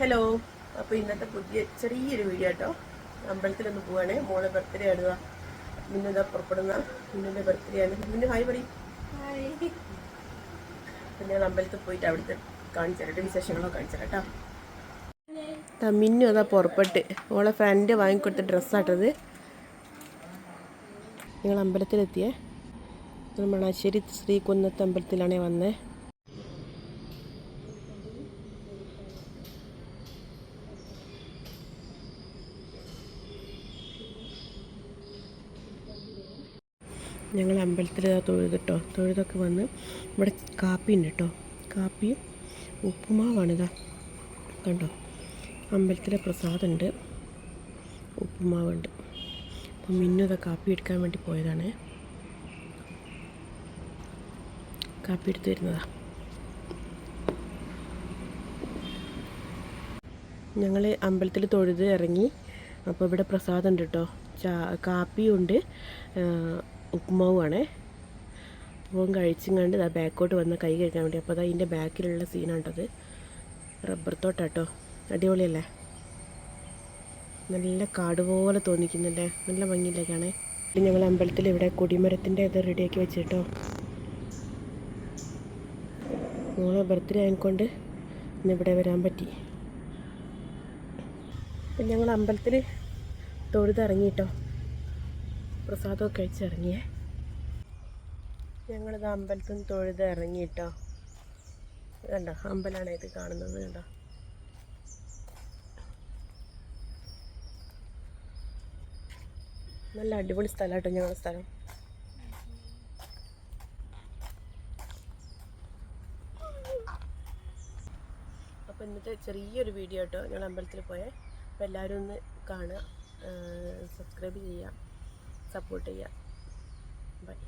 Hello അപ്പോൾ ഇന്നത്തെ പുതിയ ചെറിയൊരു വീഡിയോ കേട്ടോ അമ്പലത്തിലൊന്ന് പോവാണ്. മോളെ ബർത്ത്ഡേ ആണ്. മിന്നുതാ പുറപ്പെടുന്ന മിന്നുന്റെ ബർത്ത്ഡേ ആണ്. മിന്നു ഹായ് പറയും അപ്പം ഞാൻ അമ്പലത്തിൽ പോയിട്ട് അവിടുത്തെ കാണിച്ചു തരട്ടെ വിശേഷങ്ങളോ കാണിച്ചു കേട്ടോ. മിന്നു അതാ പുറപ്പെട്ട്. മോളെ ഫ്രണ്ട് വാങ്ങിക്കൊടുത്ത ഡ്രസ്സാട്ടത് ഞങ്ങൾ അമ്പലത്തിലെത്തിയേ? നമ്മൾ മണാശ്ശേരി ശ്രീകുന്നത്ത് അമ്പലത്തിലാണേ വന്നത് ഞങ്ങൾ അമ്പലത്തിൽ തൊഴുതിട്ടോ തൊഴുതൊക്കെ വന്ന് ഇവിടെ കാപ്പി ഉണ്ട് കേട്ടോ കാപ്പിയും ഉപ്പുമാവാണിതാ. കണ്ടോ? അമ്പലത്തിലെ പ്രസാദമുണ്ട്. ഉപ്പുമാവുണ്ട്. അപ്പം മിന്നു ഇതാ കാപ്പി എടുക്കാൻ വേണ്ടി പോയതാണ്. കാപ്പി എടുത്ത് വരുന്നതാ ഞങ്ങൾ അമ്പലത്തിൽ തൊഴുത് ഇറങ്ങി. അപ്പോൾ ഇവിടെ പ്രസാദമുണ്ട് കേട്ടോ. ചാ കാപ്പിയുണ്ട്. ഉപ്പുമാവുമാണേ അപ്പം കഴിച്ചും കണ്ട് ഇതാ ബാക്കോട്ട് വന്ന കൈ കഴിക്കാൻ വേണ്ടി. അപ്പോൾ അതാ ഇതിന്റെ ബാക്കിലുള്ള സീനാണ്ടത് റബ്ബർ തോട്ടാട്ടോ. അടിപൊളിയല്ലേ? നല്ല കാട് പോലെ തോന്നിക്കുന്നുണ്ടേ. നല്ല ഭംഗിയില്ലേ കാണേ ഞങ്ങൾ അമ്പലത്തിൽ ഇവിടെ കൊടിമരത്തിന്റെ ഇത് റെഡിയാക്കി വെച്ചിട്ടോ. മോളെ ബർത്ത്ഡേ ആയതുകൊണ്ട് ഇന്ന് ഇവിടെ വരാൻ പറ്റി. അപ്പം ഞങ്ങൾ അമ്പലത്തിൽ തൊഴുതിറങ്ങിട്ടോ പ്രസാദമൊക്കെ കഴിച്ചിറങ്ങിയേ. ഞങ്ങളിത് അമ്പലത്തിൽ നിന്ന് തൊഴുത് ഇറങ്ങിയിട്ടോ. കണ്ടോ അമ്പലമാണ് ഇത് കാണുന്നത് കണ്ടോ. നല്ല അടിപൊളി സ്ഥലമാട്ടോ ഞങ്ങളുടെ സ്ഥലം. അപ്പോൾ ഇന്നത്തെ ചെറിയൊരു വീഡിയോ കേട്ടോ ഞങ്ങൾ അമ്പലത്തിൽ പോയേ. അപ്പോൾ എല്ലാവരും ഒന്ന് കാണുക സബ്സ്ക്രൈബ് ചെയ്യുക. സപ്പോർട്ട് ചെയ്യുക ബൈ.